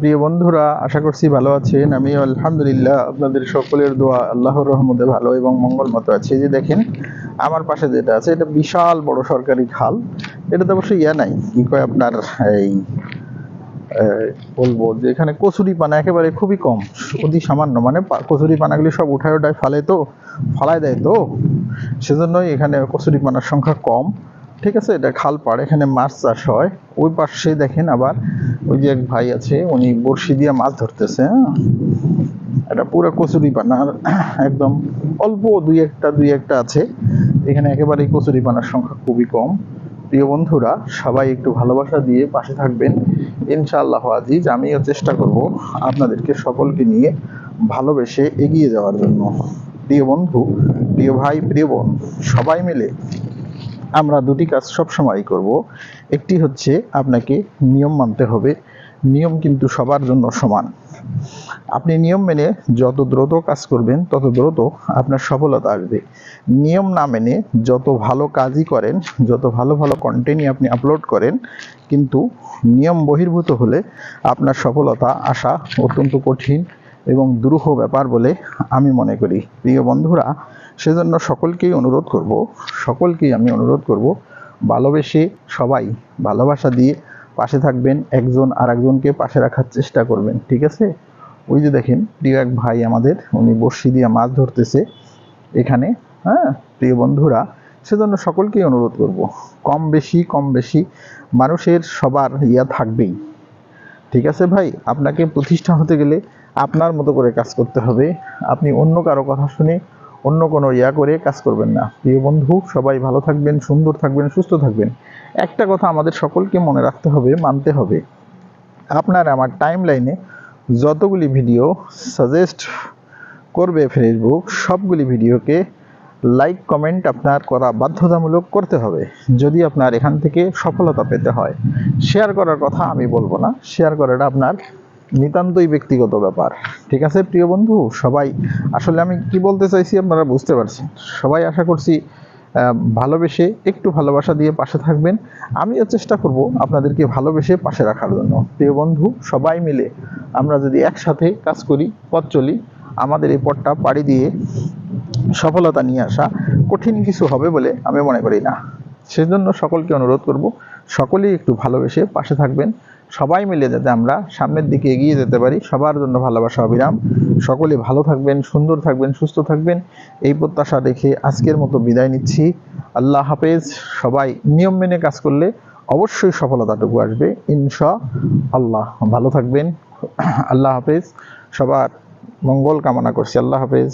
প্রিয় বন্ধুরা, আশা করছি ভালো আছেন। আমি আলহামদুলিল্লাহ আপনাদের সকলের দোয়া আল্লাহর রহমতে ভালো এবং মঙ্গল মতো আছে যে দেখেন, আমার পাশে যেটা আছে, এটা বিশাল বড় সরকারি খাল। এটাতে অবশ্যই ইয়া নাই, কি কয় আপনার, এই বলব যে এখানে কচুরি পানা একেবারে খুবই কম, অতি সামান্য। মানে কচুরি পানাগুলি সব উঠায় উঠায় ফালে তো, ফালায় দেয় তো। সেজন্যই এখানে কচুরি পানার সংখ্যা কম। ঠিক আছে, এটা খাল পাড়, এখানে মাছ চাষ হয়। ওই পাশে দেখেন আবার ওই যে এক ভাই আছে, উনি বড়শি দিয়ে মাছ ধরতেছে হ্যাঁ। এটা পুরো কচুরি পানার একদম অল্প দুই একটা দুই একটা আছে। এখানে একেবারেই কচুরি পানার সংখ্যা খুবই কম। প্রিয় বন্ধুরা, সবাই একটু ভালোবাসা দিয়ে পাশে থাকবেন। ইনশাআল্লাহ আজিজ, আমিও চেষ্টা করব আপনাদেরকে সকলকে নিয়ে ভালোবেসে এগিয়ে যাওয়ার জন্য। প্রিয় বন্ধু, প্রিয় ভাই, প্রিয় বোন, সবাই মিলে আমরা দুটি কাজ সব সময় করব। একটি হচ্ছে আপনাকে নিয়ম মানতে হবে। নিয়ম কিন্তু সবার জন্য সমান। আপনি নিয়ম মেনে যত দ্রুত কাজ করবেন, তত দ্রুত আপনার সফলতা আসবে। নিয়ম না মেনে যত ভালো কাজই করেন, যত ভালো ভালো কন্টেন্টই আপনি আপলোড করেন, কিন্তু নিয়ম বহির্ভূত হলে আপনার সফলতা আসা অত্যন্ত কঠিন এবং দুরূহ ব্যাপার বলে আমি মনে করি। প্রিয় বন্ধুরা সেজন্য সকলকেই অনুরোধ করব, সকলকেই আমি অনুরোধ করব, ভালোবেসে সবাই ভালোবাসা দিয়ে পাশে থাকবেন, একজন আর একজনকে পাশে রাখার চেষ্টা করবেন, ঠিক আছে? ওই যে দেখেন, প্রিয় এক ভাই আমাদের, উনি বড়শি দিয়ে মাছ ধরতেছে এখানে হ্যাঁ? প্রিয় বন্ধুরা, সেজন্য সকলকেই অনুরোধ করব, কম বেশি কম বেশি, মানুষের সবার ইয়া থাকবেই, ঠিক আছে ভাই? আপনাকে প্রতিষ্ঠা হতে গেলে আপনার মতো করে কাজ করতে হবে, আপনি অন্য কারও কথা শুনে অন্য কোনো ইয়া করে কাজ করবেন না। প্রিয় বন্ধু, সবাই ভালো থাকবেন, সুন্দর থাকবেন, সুস্থ থাকবেন। একটা কথা আমাদের সকলকে মনে রাখতে হবে, মানতে হবে। আপনার আমার টাইম লাইনে যতগুলি ভিডিও সাজেস্ট করবে ফেসবুক সবগুলি ভিডিওকে লাইক কমেন্ট আপনার করা বাধ্যতামূলক করতে হবে। যদি আপনার এখান থেকে সফলতা পেতে হয় শেয়ার করার কথা আমি বলব না। শেয়ার করাটা আপনার নিতান্তই ব্যক্তিগত ব্যাপার। ঠিক আছে, প্রিয় বন্ধু? সবাই, আসলে আমি কি বলতে চাইছি আপনারা বুঝতে পারছেন। সবাই আশা করছি ভালোবেসে একটু ভালোবাসা দিয়ে পাশে থাকবেন। আমিও চেষ্টা করব আপনাদেরকে ভালোবেসে পাশে রাখার জন্য। প্রিয় বন্ধু, সবাই মিলে আমরা যদি একসাথে কাজ করি, পথ চলি, আমাদের এই পথটা পাড়ি দিয়ে সফলতা নিয়ে আসা কঠিন কিছু হবে বলে আমি মনে করি না। সেজন্য সকলকে অনুরোধ করব সকলেই একটু ভালোবেসে পাশে থাকবেন। সবাই মিলে যাতে আমরা সামনের দিকে এগিয়ে যেতে পারি। সবার জন্য ভালোবাসা অবিরাম সকলে ভালো থাকবেন, সুন্দর থাকবেন, সুস্থ থাকবেন। এই প্রত্যাশা রেখে আজকের মতো বিদায় নিচ্ছি। আল্লাহ হাফেজ। সবাই নিয়ম মেনে কাজ করলে অবশ্যই সফলতাটুকু আসবে ইনশা আল্লাহ ভালো থাকবেন। আল্লাহ হাফেজ। সবার মঙ্গল কামনা করছি। আল্লাহ হাফেজ।